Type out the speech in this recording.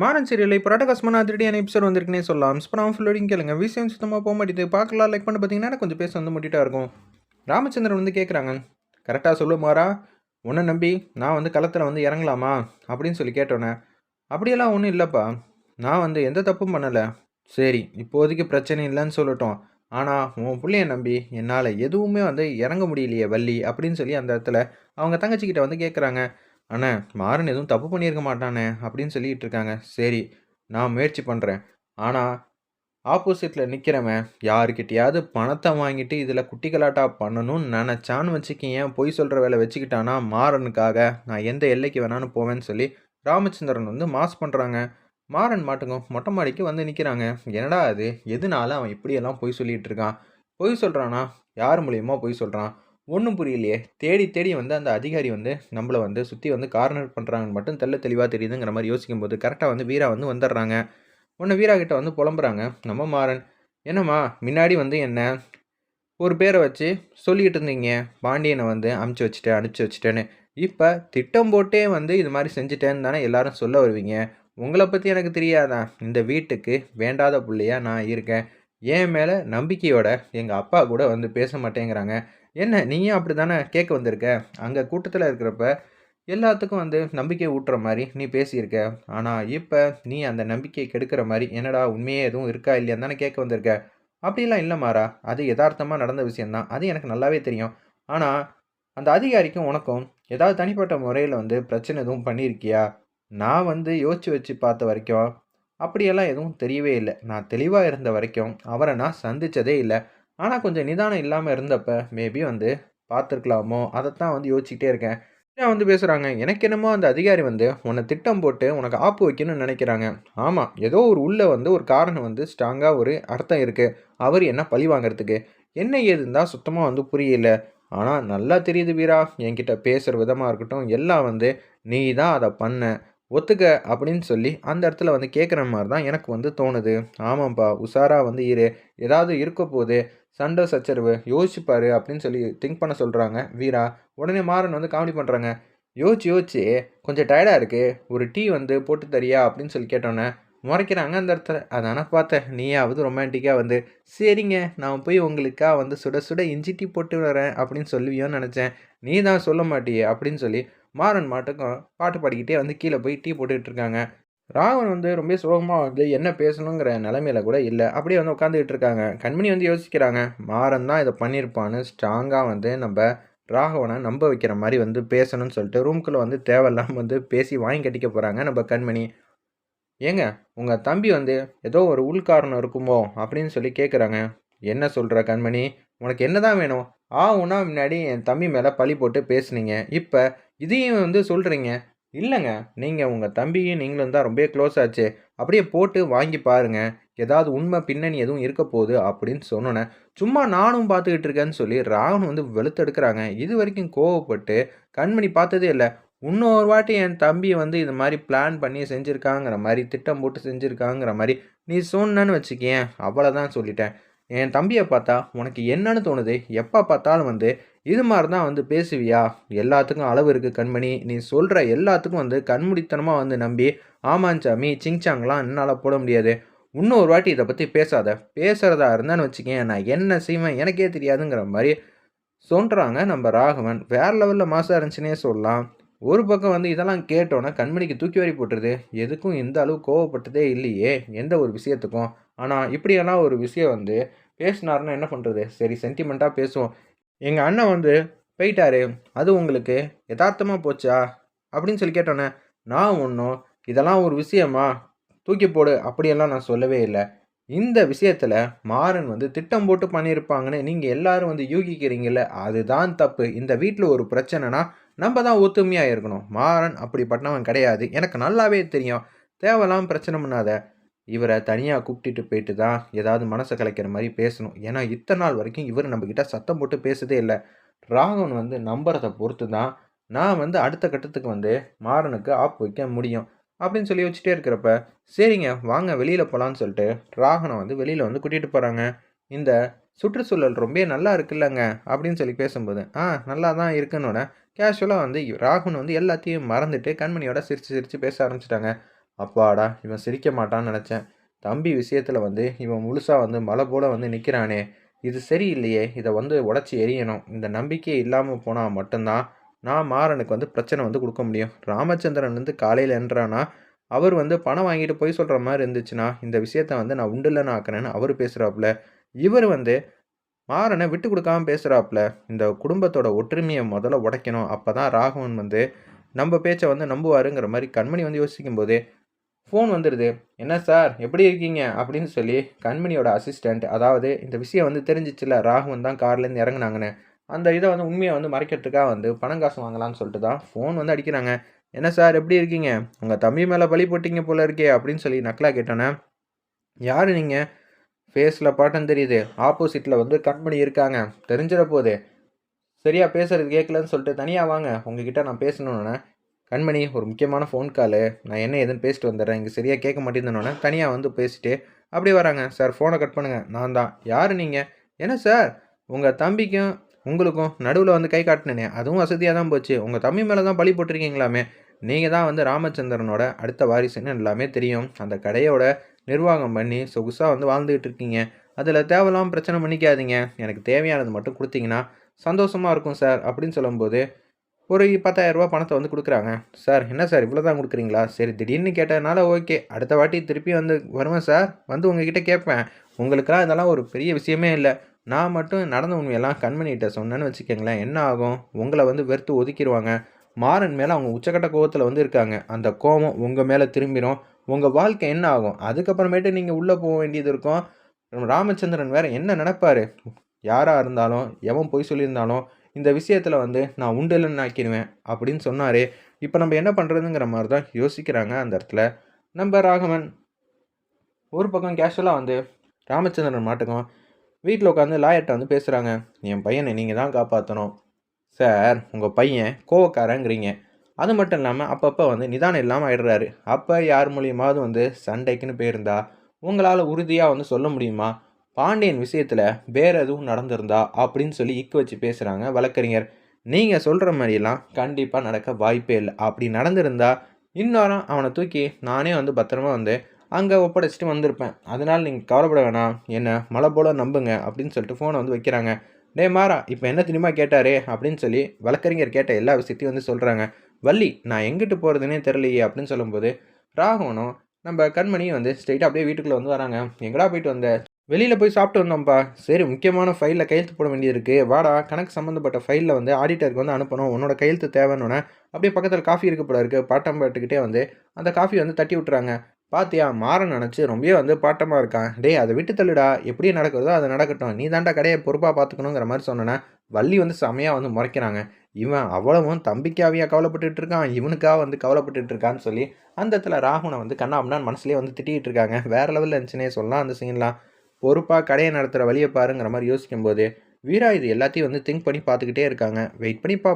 Maran serial இப்போ ரட்டகாசமான அதிரடியான episode வந்திருக்குனே சொல்லலாம். ஸ்பரம் ஃபுல்லோடையும் கேளுங்க. விஷயம் சுத்தமாக போக மாட்டேது பார்க்கலாம். லைக் பண்ணி பார்த்தீங்கன்னா கொஞ்சம் பேச வந்து முட்டிட்டா இருக்கும். ராமச்சந்திரன் வந்து கேட்குறாங்க கரெக்டாக சொல்லு மாறா. உன்னை நம்பி நான் வந்து களத்தில் வந்து இறங்கலாமா? அப்படின்னு சொல்லி கேட்டோன்னே அப்படியெல்லாம் ஒன்றும் இல்லைப்பா. நான் வந்து எந்த தப்பும் பண்ணலை. சரி இப்போதைக்கு பிரச்சனை இல்லைன்னு சொல்லட்டும். ஆனால் உன் பிள்ளைய நம்பி என்னால் எதுவுமே வந்து இறங்க முடியலையே வள்ளி. அப்படின்னு சொல்லி அந்த இடத்துல அவங்க தங்கச்சிக்கிட்ட வந்து கேட்குறாங்க அண்ணே மாறன் எதுவும் தப்பு பண்ணியிருக்க மாட்டானே அப்படின்னு சொல்லிட்டு இருக்காங்க. சரி நான் முயற்சி பண்ணுறேன் ஆனால் ஆப்போசிட்டில் நிற்கிறவன் யாருக்கிட்டையாவது பணத்தை வாங்கிட்டு இதில் குட்டி கலாட்டா பண்ணணும்னு நினச்சான்னு வச்சுக்கேன் பொய் சொல்கிற வேலை வச்சுக்கிட்டானா மாறனுக்காக நான் எந்த எல்லைக்கு வேணாலும் போவேன்னு சொல்லி ராமச்சந்திரன் வந்து மாஸ் பண்ணுறாங்க மாறன் மாட்டுங்க மொட்டை மாடிக்கு வந்து நிற்கிறாங்க என்னடா அது எதனால அவன் இப்படியெல்லாம் பொய் சொல்லிகிட்டு இருக்கான்? பொய் சொல்கிறானா யார் மூலியமாக பொய் சொல்கிறான் ஒன்றும் புரியலையே. தேடி தேடி வந்து அந்த அதிகாரி வந்து நம்மளை வந்து சுற்றி வந்து கார்னர் பண்ணுறாங்கன்னு மட்டும் தெல்ல தெளிவாக தெரியுதுங்கிற மாதிரி யோசிக்கும்போது கரெக்டாக வந்து வீரா வந்து வந்துடுறாங்க. ஒன்று வீரா கிட்ட வந்து புலம்புறாங்க. நம்ம மாறன் என்னம்மா முன்னாடி வந்து என்ன? ஒரு பேரை வச்சு சொல்லிக்கிட்டு இருந்தீங்க. பாண்டியனை வந்து அமுச்சு வச்சுட்டேன் அனுப்பிச்சி வச்சுட்டேன்னு. இப்போ திட்டம் போட்டே வந்து இது மாதிரி செஞ்சுட்டேன்னு தானே எல்லாரும் சொல்ல வருவீங்க? உங்களை பற்றி எனக்கு தெரியாதான் இந்த வீட்டுக்கு வேண்டாத பிள்ளையாக நான் இருக்கேன். என் மேலே நம்பிக்கையோட எங்கள் அப்பா கூட வந்து பேச மாட்டேங்கிறாங்க. என்ன நீயும் அப்படி தானே கேட்க வந்திருக்க? அங்கே கூட்டத்தில் இருக்கிறப்ப எல்லாத்துக்கும் வந்து நம்பிக்கை ஊட்டுற மாதிரி நீ பேசியிருக்க. ஆனால் இப்போ நீ அந்த நம்பிக்கையை கெடுக்கிற மாதிரி என்னடா உண்மையே எதுவும் இருக்கா இல்லையான்னு தானே கேட்க வந்திருக்க? அப்படிலாம் இல்லை மாறா. அது யதார்த்தமாக நடந்த விஷயந்தான் அது எனக்கு நல்லாவே தெரியும். ஆனால் அந்த அதிகாரிக்கும் உனக்கும் ஏதாவது தனிப்பட்ட முறையில் வந்து பிரச்சனை எதுவும் பண்ணியிருக்கியா? நான் வந்து யோசிச்சு வச்சு பார்த்த வரைக்கும் அப்படியெல்லாம் எதுவும் தெரியவே இல்லை. நான் தெளிவாக இருந்த வரைக்கும் அவரை நான் சந்தித்ததே இல்லை. ஆனால் கொஞ்சம் நிதானம் இல்லாமல் இருந்தப்ப மேபி வந்து பார்த்துருக்கலாமோ? அதைத்தான் வந்து யோசிச்சுட்டே இருக்கேன். ஏன் வந்து பேசுகிறாங்க எனக்கு என்னமோ அந்த அதிகாரி வந்து உன்னை திட்டம் போட்டு உனக்கு ஆப்பு வைக்கணும்னு நினைக்கிறாங்க. ஆமாம் ஏதோ ஒரு உள்ளே வந்து ஒரு காரணம் வந்து ஸ்ட்ராங்காக ஒரு அர்த்தம் இருக்குது அவர் என்ன பழி வாங்குறதுக்கு? என்ன ஏதுன்னு தான் சுத்தமாக வந்து புரியல. ஆனால் நல்லா தெரியுது வீரா என்கிட்ட பேசுகிற விதமாக இருக்கட்டும் எல்லாம் வந்து நீ தான் அதை பண்ண ஒத்துக்க அப்படின்னு சொல்லி அந்த இடத்துல வந்து கேட்குற மாதிரி தான் எனக்கு வந்து தோணுது. ஆமாம்ப்பா உஷாராக வந்து இரு. ஏதாவது இருக்க போது சண்டை சச்சரவு யோசிச்சுப்பாரு அப்படின்னு சொல்லி திங்க் பண்ண சொல்கிறாங்க வீரா உடனே மாறன் வந்து காமெடி பண்ணுறாங்க யோசிச்சு யோசிச்சு கொஞ்சம் டயர்டாக இருக்குது ஒரு டீ வந்து போட்டு தரியா அப்படின்னு சொல்லி கேட்டோன்னே முறைக்கிறாங்க அந்த இடத்துல. அதானே பார்த்தேன் நீயாவது ரொமான்டிக்காக வந்து சரிங்க நான் போய் உங்களுக்காக வந்து சுட சுட இஞ்சி டீ போட்டு வரேன் அப்படின்னு சொல்லுவியோன்னு நினச்சேன். நீ தான் சொல்ல மாட்டியே அப்படின்னு சொல்லி மாறன் மாட்டுக்கும் பாட்டு பாடிக்கிட்டே வந்து கீழே போய் டீ போட்டுக்கிட்டு இருக்காங்க. ராகவன் வந்து ரொம்ப சோகமாக வந்து என்ன பேசணுங்கிற நிலமையில கூட இல்லை. அப்படியே வந்து உட்காந்துக்கிட்டு இருக்காங்க. கண்மணி வந்து யோசிக்கிறாங்க மாறன் தான் இதை பண்ணியிருப்பான்னு ஸ்ட்ராங்காக வந்து நம்ம ராகவனை நம்ப வைக்கிற மாதிரி வந்து பேசணும்னு சொல்லிட்டு ரூம்குள்ளே வந்து தேவையில்லாமல் வந்து பேசி வாங்கி கட்டிக்க போகிறாங்க நம்ம கண்மணி. ஏங்க உங்கள் தம்பி வந்து ஏதோ ஒரு உள்காரணம் இருக்குமோ? அப்படின்னு சொல்லி கேட்குறாங்க என்ன சொல்கிற கண்மணி? உனக்கு என்ன தான் வேணும்? ஆ உன்னா முன்னாடி என் தம்பி மேலே பழி போட்டு பேசுனீங்க. இப்போ இதையும் வந்து சொல்கிறீங்க இல்லைங்க நீங்கள் உங்கள் தம்பியும் நீங்களும் தான் ரொம்ப க்ளோஸ் ஆச்சு. அப்படியே போட்டு வாங்கி பாருங்கள் ஏதாவது உண்மை பின்னணி எதுவும் இருக்க போகுது அப்படின்னு சொன்னோன்னே சும்மா நானும் பார்த்துக்கிட்டு இருக்கேன்னு சொல்லி ராவன் வந்து வெளுத்தெடுக்கிறாங்க. இது வரைக்கும் கோவப்பட்டு கண்மணி பார்த்ததே இல்லை. இன்னொரு வாட்டி என் தம்பியை வந்து இது மாதிரி பிளான் பண்ணி செஞ்சுருக்காங்கிற மாதிரி திட்டம் போட்டு செஞ்சுருக்காங்கிற மாதிரி நீ சொன்னன்னு வச்சுக்கேன் அவ்வளோதான் சொல்லிட்டேன். என் தம்பியை பார்த்தா உனக்கு என்னன்னு தோணுது? எப்போ பார்த்தாலும் வந்து இது மாதிரி தான் வந்து பேசுவியா? எல்லாத்துக்கும் அளவு இருக்குது கண்மணி. நீ சொல்கிற எல்லாத்துக்கும் வந்து கண்முடித்தனமாக வந்து நம்பி ஆமாஞ்சாமி சிங்சாங்லாம் என்னால் போட முடியாது. இன்னொரு வாட்டி இதை பற்றி பேசாத. பேசுகிறதா இருந்தான்னு வச்சுக்கேன் நான் என்ன செய்வேன் எனக்கே தெரியாதுங்கிற மாதிரி சொல்கிறாங்க நம்ம ராகவன். வேறு லெவலில் மாசாக இருந்துச்சுன்னே சொல்லலாம். ஒரு பக்கம் வந்து இதெல்லாம் கேட்டோன்னா கண்மணிக்கு தூக்கி வரி போட்டுருது. எதுக்கும் எந்த அளவு கோவப்பட்டதே இல்லையே எந்த ஒரு விஷயத்துக்கும். ஆனால் இப்படியெல்லாம் ஒரு விஷயம் வந்து பேசினாருன்னா என்ன பண்ணுறது சரி சென்டிமெண்ட்டாக பேசுவோம். எங்கள் அண்ணன் வந்து போயிட்டாரு. அது உங்களுக்கு யதார்த்தமாக போச்சா? அப்படின்னு சொல்லி கேட்டோன்னே நான் ஒன்றும் இதெல்லாம் ஒரு விஷயமா? தூக்கி போடு அப்படியெல்லாம் நான் சொல்லவே இல்லை. இந்த விஷயத்தில் மாறன் வந்து திட்டம் போட்டு பண்ணியிருப்பாங்கன்னு நீங்கள் எல்லாரும் வந்து யூகிக்கிறீங்கல்ல அதுதான் தப்பு. இந்த வீட்டில் ஒரு பிரச்சனைனா நம்ம தான் ஒத்துமையாக இருக்கணும். மாறன் அப்படிப்பட்டவன் கிடையாது. எனக்கு நல்லாவே தெரியும். தேவையில்லாமல் பிரச்சனை பண்ணாத. இவரை தனியாக கூப்பிட்டுட்டு போயிட்டு தான் ஏதாவது மனசை கலைக்கிற மாதிரி பேசணும். ஏன்னா இத்தனை நாள் வரைக்கும் இவர் நம்மக்கிட்ட சத்தம் போட்டு பேசதே இல்லை. ராகவன் வந்து நம்புறதை பொறுத்து தான் நான் வந்து அடுத்த கட்டத்துக்கு வந்து மாறனுக்கு ஆப் வைக்க முடியும் அப்படின்னு சொல்லி வச்சுட்டே இருக்கிறப்ப சரிங்க வாங்க வெளியில் போகலான்னு சொல்லிட்டு ராகனை வந்து வெளியில் வந்து கூட்டிகிட்டு போகிறாங்க இந்த சுற்றுச்சூழல் ரொம்ப நல்லா இருக்குல்லங்க அப்படின்னு சொல்லி பேசும்போது ஆ நல்லா தான் இருக்குன்னோட கேஷுவலாக வந்து ராகுன் வந்து எல்லாத்தையும் மறந்துட்டு கண்மணியோட சிரித்து சிரித்து பேச ஆரம்பிச்சிட்டாங்க. அப்பாடா இவன் சிரிக்க மாட்டான்னு நினச்சேன். தம்பி விஷயத்தில் வந்து இவன் முழுசாக வந்து மலை போல் வந்து நிற்கிறானே இது சரியில்லையே இதை வந்து உடச்சி எரியணும் இந்த நம்பிக்கை இல்லாமல் போனால் மட்டும்தான் நான் மாறனுக்கு வந்து பிரச்சனை வந்து கொடுக்க முடியும். ராமச்சந்திரன் வந்து காலையில் என்றானா அவர் வந்து பணம் வாங்கிட்டு போய் சொல்கிற மாதிரி இருந்துச்சுன்னா இந்த விஷயத்த வந்து நான் உண்டுலன்னு ஆக்குறேன்னு அவர் பேசுகிறாப்புல இவர் வந்து மாறனை விட்டு கொடுக்காம பேசுகிறாப்புல இந்த குடும்பத்தோட ஒற்றுமையை முதல்ல உடைக்கணும். அப்போ தான் ராகவன் வந்து நம்ம பேச்சை வந்து நம்புவாருங்கிற மாதிரி கண்மணி வந்து யோசிக்கும்போது ஃபோன் வந்துடுது என்ன சார்? எப்படி இருக்கீங்க? அப்படின்னு சொல்லி கண்மணியோட அசிஸ்டண்ட் அதாவது இந்த விஷயம் வந்து தெரிஞ்சிச்சுல ராகுவன் தான் கார்லேருந்து இறங்குனாங்கன்னு. அந்த இதை வந்து உண்மையை வந்து மறைக்கிறதுக்காக வந்து பணம் காசு வாங்கலாம்னு சொல்லிட்டு தான் ஃபோன் வந்து அடிக்கிறாங்க. என்ன சார்? எப்படி இருக்கீங்க? உங்கள் தம்பி மேலே பழி போட்டிங்க போல இருக்கே அப்படின்னு சொல்லி நக்கலாக கேட்டோன்னே யார் நீங்கள் ஃபேஸில் பாட்டம் தெரியுது. ஆப்போசிட்டில் வந்து கண்மணி இருக்காங்க. தெரிஞ்சிட போகுது சரியாக பேசுறது கேட்கலன்னு சொல்லிட்டு தனியாக வாங்க. உங்ககிட்ட நான் பேசணுன்னே கண்மணி ஒரு முக்கியமான ஃபோன் காலு நான் என்ன ஏதுன்னு பேசிட்டு வந்துடுறேன். இங்கே சரியாக கேட்க மாட்டேங்குதுன்னொன்னே தனியாக வந்து பேசிட்டு அப்படி வராங்க. சார் ஃபோனை கட் பண்ணுங்கள் நான் தான். யார் நீங்கள் என்ன சார் உங்கள் தம்பிக்கும் உங்களுக்கும் நடுவில் வந்து கை காட்டினேனே. அதுவும் வசதியாக தான் போச்சு. உங்கள் தம்பி மேலே தான் பழி போட்டிருக்கீங்களாமே. நீங்கள் தான் வந்து ராமச்சந்திரனோட அடுத்த வாரிசுன்னு எல்லாமே தெரியும். அந்த கடையோட நிர்வாகம் பண்ணி சொகுசாக வந்து வாழ்ந்துக்கிட்டு இருக்கீங்க. அதில் தேவையில்லாமல் பிரச்சனை பண்ணிக்காதீங்க. எனக்கு தேவையானது மட்டும் கொடுத்தீங்கன்னா சந்தோஷமாக இருக்கும் சார் அப்படின்னு சொல்லும்போது ஒரு பத்தாயிரரூபா பணத்தை வந்து கொடுக்குறாங்க. சார் என்ன சார் இவ்வளோ தான் கொடுக்குறீங்களா? சரி திடீர்னு கேட்டதுனால ஓகே. அடுத்த வாட்டி திருப்பி வந்து வருவேன் சார். வந்து உங்ககிட்ட கேட்பேன். உங்களுக்கெல்லாம் இதெல்லாம் ஒரு பெரிய விஷயமே இல்லை. நான் மட்டும் நடந்த உண்மையெல்லாம் கண்மணிகிட்ட சொன்னேன்னு வச்சுக்கோங்களேன். என்ன ஆகும்? உங்களை வந்து வெறுத்து ஒதுக்கிடுவாங்க. மாறன் மேலே அவங்க உச்சக்கட்ட கோவத்தில் வந்து இருக்காங்க. அந்த கோவம் உங்கள் மேலே திரும்பிடும் உங்கள் வாழ்க்கை என்ன ஆகும்? அதுக்கப்புறமேட்டு நீங்கள் உள்ளே போக வேண்டியது இருக்கும். ராமச்சந்திரன் வேறு என்ன நினப்பார்? யாராக இருந்தாலும் எவன் பொய் சொல்லியிருந்தாலும் இந்த விஷயத்தில் வந்து நான் உண்டலன்னு ஆக்கிடுவேன் அப்படின்னு சொன்னாரே. இப்போ நம்ம என்ன பண்ணுறதுங்கிற மாதிரி தான் யோசிக்கிறாங்க அந்த இடத்துல. நம்ம ராகவன் ஒரு பக்கம் கேஷுவலாக வந்து ராமச்சந்திரன் மாட்டுக்கும் வீட்டில் உட்காந்து லாயர்கிட்ட வந்து பேசுகிறாங்க என் பையனை நீங்கள் தான் காப்பாற்றணும் சார் உங்கள் பையன் கோவக்காரங்கிறீங்க. அது மட்டும் இல்லாமல் அப்பப்போ வந்து நிதானம் இல்லாமல் ஆயிடுறாரு. அப்போ யார் மூலியமாவது வந்து சண்டைக்குன்னு போயிருந்தா உங்களால் உறுதியாக வந்து சொல்ல முடியுமா? பாண்டியன் விஷயத்தில் வேறு எதுவும் நடந்திருந்தா அப்படின்னு சொல்லி இக்கு வச்சு பேசுகிறாங்க வழக்கறிஞர். நீங்கள் சொல்கிற மாதிரிலாம் கண்டிப்பாக நடக்க வாய்ப்பே இல்லை. அப்படி நடந்திருந்தா இன்னொரும் அவனை தூக்கி நானே வந்து பத்திரமா வந்து அங்கே ஒப்படைச்சிட்டு வந்திருப்பேன். அதனால் நீங்கள் கவலைப்பட வேணாம். என்னை மலை போல நம்புங்க அப்படின்னு சொல்லிட்டு ஃபோனை வந்து வைக்கிறாங்க. டே மாறா இப்போ என்ன தெரியுமா கேட்டாரே அப்படின்னு சொல்லி வழக்கறிஞர் கேட்ட எல்லா விஷயத்தையும் வந்து சொல்கிறாங்க வள்ளி நான் எங்கிட்டு போகிறதுனே தெரியலையே அப்படின்னு சொல்லும்போது ராகவனும் நம்ம கண்மணியும் வந்து ஸ்ட்ரைட்டாக அப்படியே வீட்டுக்குள்ளே வந்து வராங்க. எங்கடா போயிட்டு வந்த? வெளியில் போய் சாப்பிட்டு வந்தோம்ப்பா சரி முக்கியமான ஃபைலில் கையெழுத்து போட வேண்டியிருக்கு. வாடா கணக்கு சம்மந்தப்பட்ட ஃபைலில் வந்து ஆடிட்டருக்கு வந்து அனுப்பணும். உன்னோட கையெழுத்து தேவைன்னு அப்படியே பக்கத்தில் காஃபி இருக்கு போல இருக்குது பாட்டம் பாட்டுக்கிட்டே வந்து அந்த காஃபி வந்து தட்டி விட்டுறாங்க. பாத்தியா மாற நினச்சி ரொம்பவே வந்து பாட்டமாக இருக்கான். டேய் அதை விட்டு தள்ளுடா. எப்படி நடக்கிறதோ அது நடக்கட்டும். நீ தாண்டா கடையை பொறுப்பாக பார்த்துக்கணுங்கிற மாதிரி சொன்னேன்னா வள்ளி வந்து செமையாக வந்து முறைக்கிறாங்க. இவன் அவ்வளவும் தம்பிக்காவியாக கவலைப்பட்டுட்டு இருக்கான். இவனுக்காக வந்து கவலைப்பட்டுட்டு இருக்கான்னு சொல்லி அந்த இடத்துல ராகுனை வந்து கண்ணாமண்ணான் மனசுலேயே வந்து திட்டிகிட்டு இருக்காங்க. வேறு லெவலில் இருந்துச்சுன்னே சொல்லலாம் அந்த சீன்லாம் பொறுப்பாக கடையை நடத்துகிற வழியை பாருங்கிற மாதிரி யோசிக்கும்போது வீரா இது எல்லாத்தையும் வந்து திங்க் பண்ணி பார்த்துக்கிட்டே இருக்காங்க. வெயிட் பண்ணி பா